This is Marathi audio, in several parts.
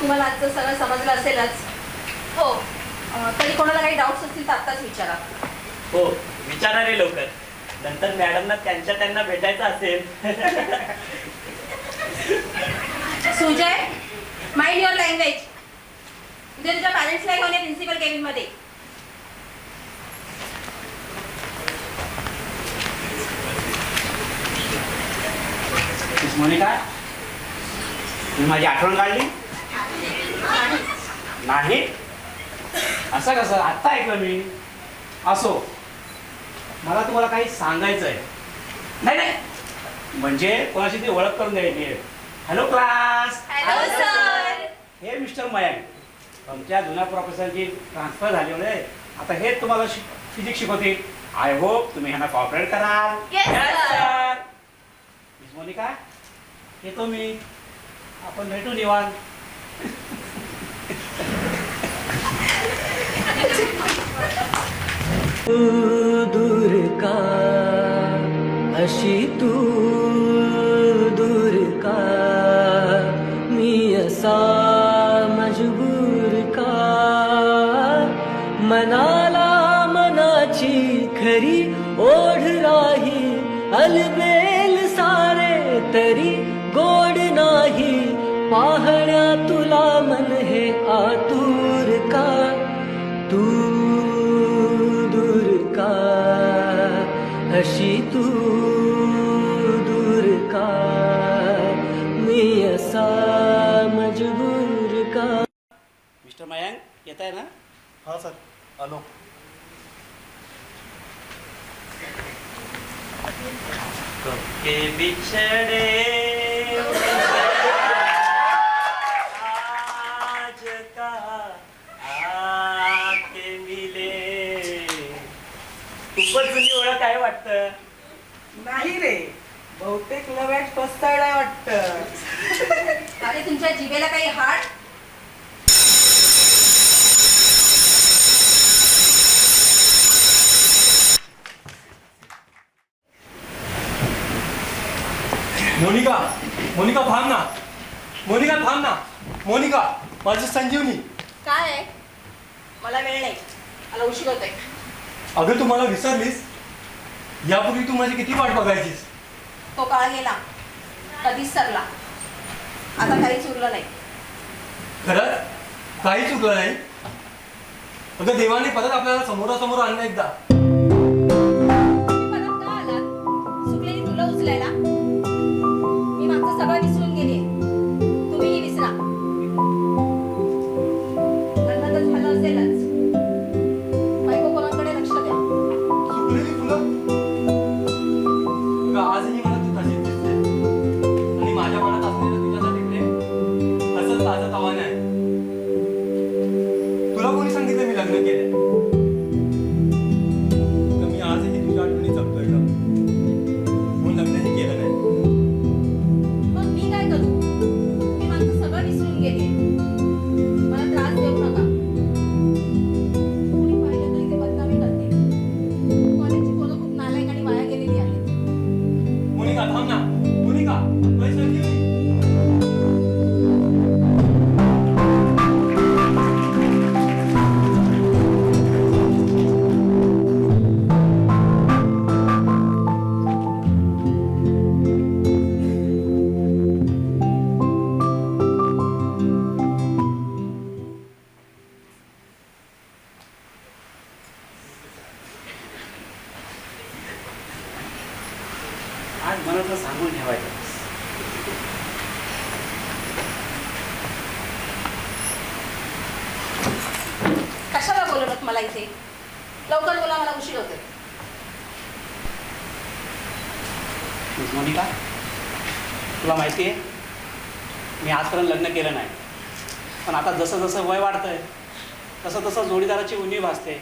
तुम्हाला आजचं सगळं समजलं असेलच. हो. तरी कोणाला काही डाऊट्स असतील तर आत्ताच विचारा. हो विचारा रे लवकर. नंतर मॅडमना त्यांच्या त्यांना भेटायचं असेल. सुजय माइंड युअर लँग्वेज उद्या तुझ्या पॅरेंट्सला घेऊन ये प्रिन्सिपल केबिनमध्ये. मोनिका तुम्ही माझी आठवण काढली? नाही. असं कसं? आत्ता ऐकलं मी. असो. मला तुम्हाला काही सांगायचं आहे नाही नाही. म्हणजे कोणाशी ती ओळख करून द्यायची आहे. हॅलो क्लास हॅलो सर हे मिस्टर मयंक. आमच्या जुन्या प्रोफेसरची ट्रान्सफर झाली होते आता हे तुम्हाला फिजिक्स शिकवतील. आय होप तुम्ही ह्यांना कॉपरेट कराल. मिस मोनिका येतो मी. आपण भेटू निवांत. दूर का अशी तू दूर का मी असा मजबूर का मनाला मनाची खरी ओढ राही, अलबेल सारे तरी गोड नाही मन आतुर का तू दूर का अशी तू दूर का मी असा मजबूर का। मिस्टर मयंक येत आहे ना? हा सर आलो. के बिछड़े ओळख आहे वाटतं? नाही रे. बहुतेक लवॅट पस्ताळा वाटत. अरे तुमच्या जिभेला काही हाड? मोनिका मोनिका थांब ना. मोनिका थांब ना. मोनिका माझी संजीवनी. काय आहे? मला वेळ नाही. मला उशीर होतोय. अगं तू मला विसरलीस? यापूर्वी तू माझी किती वाट बघायचीस? तो काळ गेला. कधीच सरला. आता काहीच उरलं नाही. खरंच? काही चुकलं नाही? अगं देवाने परत आपल्याला समोरासमोर आणलं एकदा. परत का आलात सुकलेली तुला उचलायला? मी मागचं सगळं विसरून गेले. तुम्हीही विसरा. लग्न तर झालं असेलच. बायको कोणाकडे लक्ष द्या. सुकलेली फुलं माहिती आहे? मी आजपर्यंत लग्न केलं नाही. पण आता जसं जसं वय वाढतं आहे तसं तसं जोडीदाराची उणीव भासते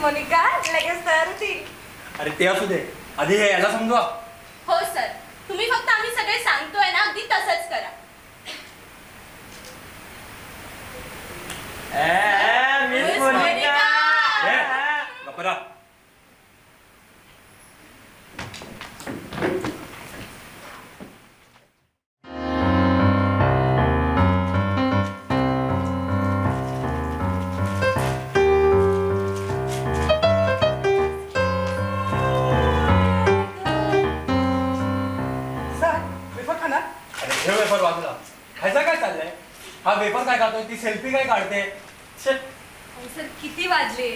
म्हणजे मोनिका लगेच तयार होती. अरे ते असू दे. आधी हे याला समजवा. अरे हे वेफर वाजला ह्याचा काय चाललंय? हा वेफर काय खातोय? ती सेल्फी काय काढते? अहो, सर किती वाजले?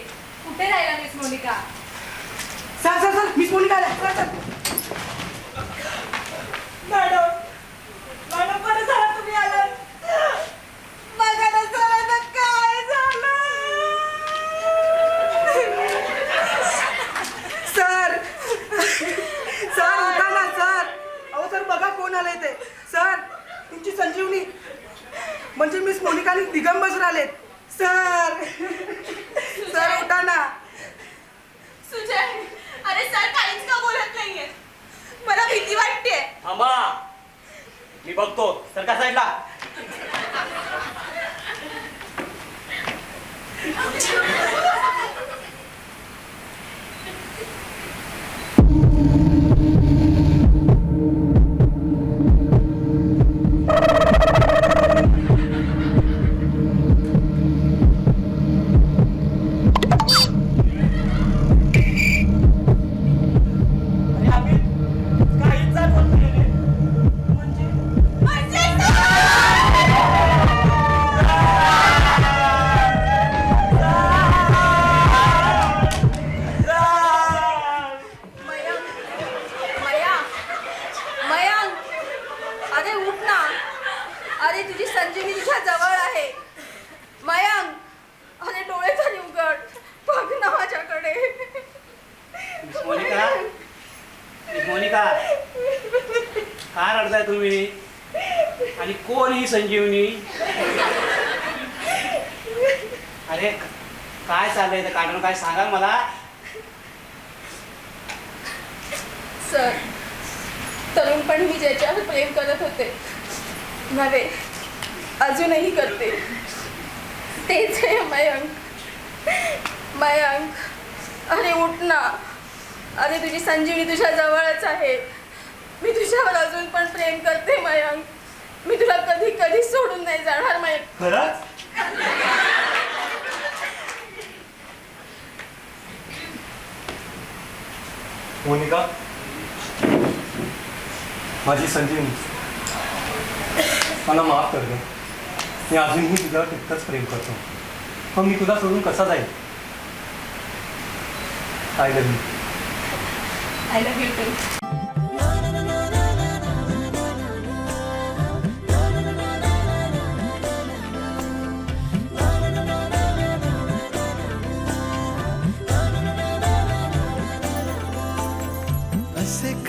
कुठे राहिला miss Monika? Sir sir sir miss Monika आल्या. Sir sir madam madam Sanjivani म्हणजे मिस मोनिका आणि दिगंबर आलेत सर. सर उठा ना. सुजय अरे सर काहीच का बोलत नाहीये? मला भीती वाटते थांबा. मी बघतो. तर का साईडला आणि कोण ही संजीवनी? अरे काय चाललंय? ते काढून काय सांगा मला? सर तरुण पण मी ज्याच्यावर प्रेम करत होते. नव्हे अजूनही करते. तेच आहे मयंक. मयंक अरे उठ ना. अरे तुझी संजीवनी तुझ्या जवळच आहे. मी तुझ्यावर अजून पण प्रेम करते मयंक. मी तुला कधी कधी सोडून नाही जाणार खरंच? मोनिका माझी संजीवनी मला माफ कर दे मी अजूनही तुझ्यावर तितकंच प्रेम करतो. पण मी तुला सोडून कसा जाईल काय love I love you too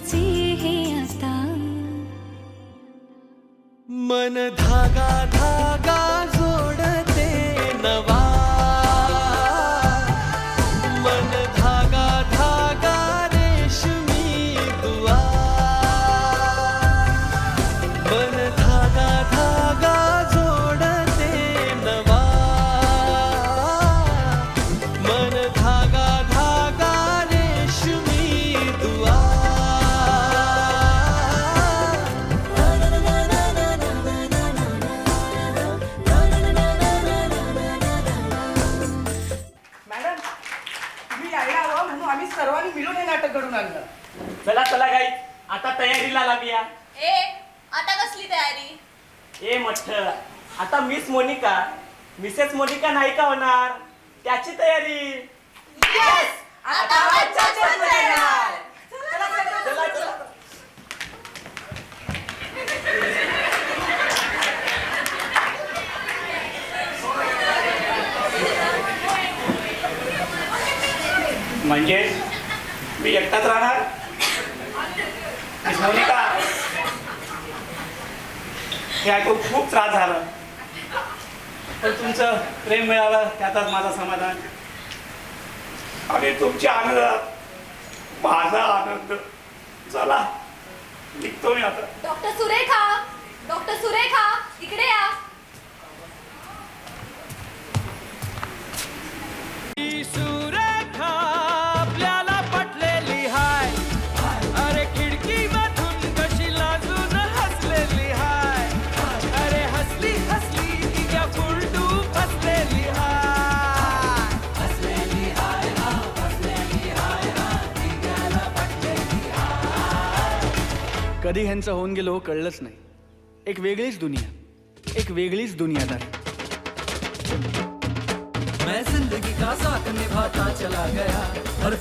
लपायचे हे आता. मन धागा धागा मिसेस मोनिका नाही का होणार त्याची तयारी yes चला म्हणजे मी एकटाच राहणार मिस मोनिका हे ऐकून खूप त्रास झाला पण तुमचं प्रेम मिळालं त्याचाच माझं समाधान. आणि तुमच्या आनंदात माझा आनंद चला निघतो मी आता. डॉक्टर सुरेखा डॉक्टर सुरेखा इकडे या. कधी ह्यांचं होऊन गेलो कळलंच नाही. एक वेगळीच दुनिया, एक वेगळीच दुनियादारी. मैं ज़िंदगी का साथ निभाता चला गया. हर